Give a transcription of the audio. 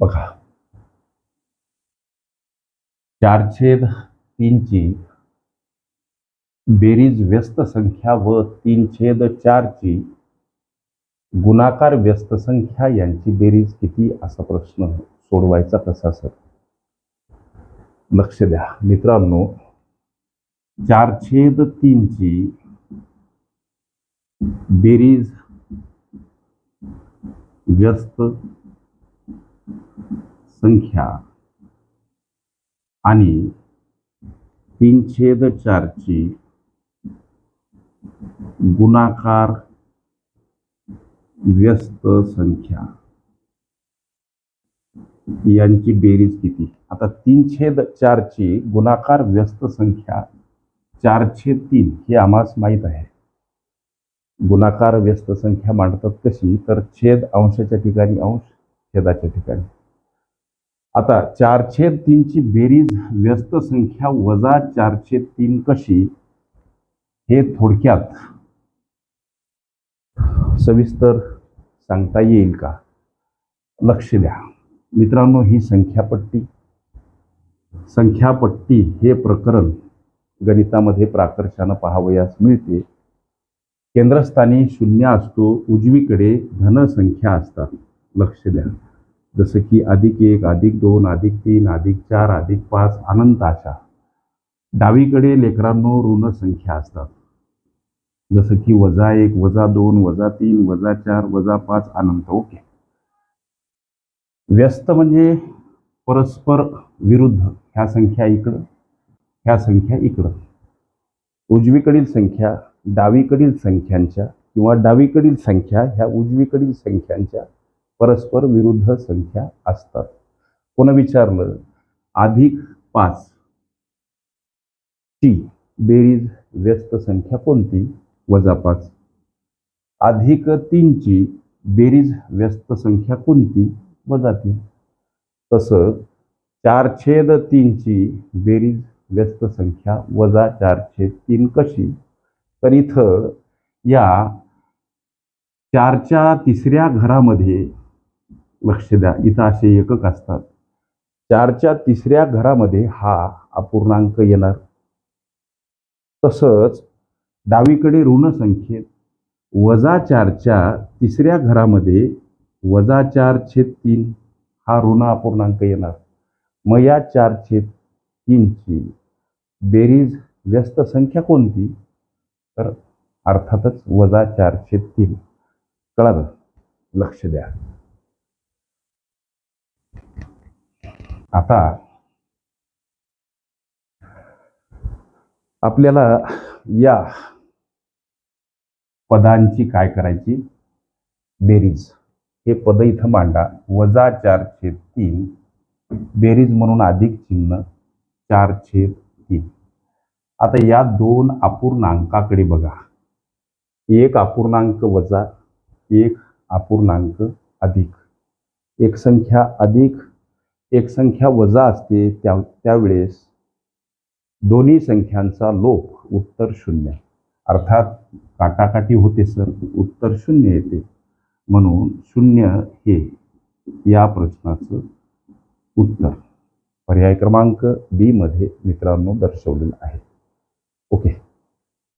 बघा. चारछेद तीनची बेरीज व्यस्त संख्या व तीन छेद चारची गुणाकार व्यस्त संख्या यांची बेरीज किती? असा प्रश्न सोडवायचा कसा सर लक्ष द्या. मित्रांनो चार छेद तीनची बेरीज व्यस्त संख्या आणि तीन छेद चारची गुणाकार व्यस्त संख्या. यांची बेरीज किती? आता तीन छेद चारची गुणाकार व्यस्त संख्या चार छेद तीन हे आम्हास माहीत आहे. गुणाकार व्यस्त संख्या मांडतात कशी तर छेद अंशाच्या ठिकाणी अंश छेदाच्या ठिकाणी. आता चारशे तीनची बेरीज व्यस्त संख्या वजा चारशे तीन कशी? हे थोडक्यात सविस्तर सांगता येईल का? लक्ष द्या. मित्रांनो ही संख्यापट्टी संख्यापट्टी हे प्रकरण गणितामध्ये प्राकर्षानं पाहावयास मिळते. केंद्रस्थानी शून्य असतो उजवीकडे धनसंख्या असतात. लक्ष द्या. जसं की अधिक एक अधिक दोन अधिक तीन अधिक चार अधिक पाच अनंत अशा डावीकडे लेकरांनो ऋण संख्या असतात. जसं की वजा एक वजा दोन वजा तीन वजा चार वजा पाच अनंत. ओके. व्यस्त म्हणजे परस्पर विरुद्ध. ह्या संख्या इकडं ह्या संख्या इकडं. उजवीकडील संख्या डावीकडील संख्यांच्या किंवा डावीकडील संख्या ह्या उजवीकडील संख्यांच्या परस्पर विरुद्ध संख्या असतात. कोण विचारलं? अधिक पाच. ची बेरीज व्यस्त संख्या कोणती? वजा पाच. अधिक तीनची बेरीज व्यस्त संख्या कोणती? वजा तीन. तसं चार छेद तीनची बेरीज व्यस्त संख्या वजा चार छेद तीन कशी? तर इथं या चारच्या तिसऱ्या घरामध्ये लक्ष द्या इथं असे एकक असतात. चारच्या तिसऱ्या घरामध्ये हा अपूर्णांक येणार. तसंच डावीकडे ऋणसंख्येत वजा चारच्या तिसऱ्या घरामध्ये वजा चार छेद तीन हा ऋण अपूर्णांक येणार. मग या चार छेद तीनची बेरीज व्यस्त संख्या कोणती? तर अर्थातच वजा चार छेद तीन. कळालं? लक्ष द्या. आता आपल्याला या पदांची काय करायची? बेरीज. हे पद इथं मांडा. वजा चार छेद तीन. बेरीज म्हणून अधिक चिन्ह चार छेद तीन. आता या दोन अपूर्णांकाकडे बघा. एक अपूर्णांक वजा एक अपूर्णांक अधिक. एक संख्या अधिक एक संख्या वजा असते त्या त्यावेळेस दोन्ही संख्यांचा लोप उत्तर शून्य. अर्थात काटाकाटी होते सर. उत्तर शून्य येते. म्हणून शून्य हे या प्रश्नाचं उत्तर. पर्याय क्रमांक बीमध्ये मित्रांनो दर्शवलेलं आहे.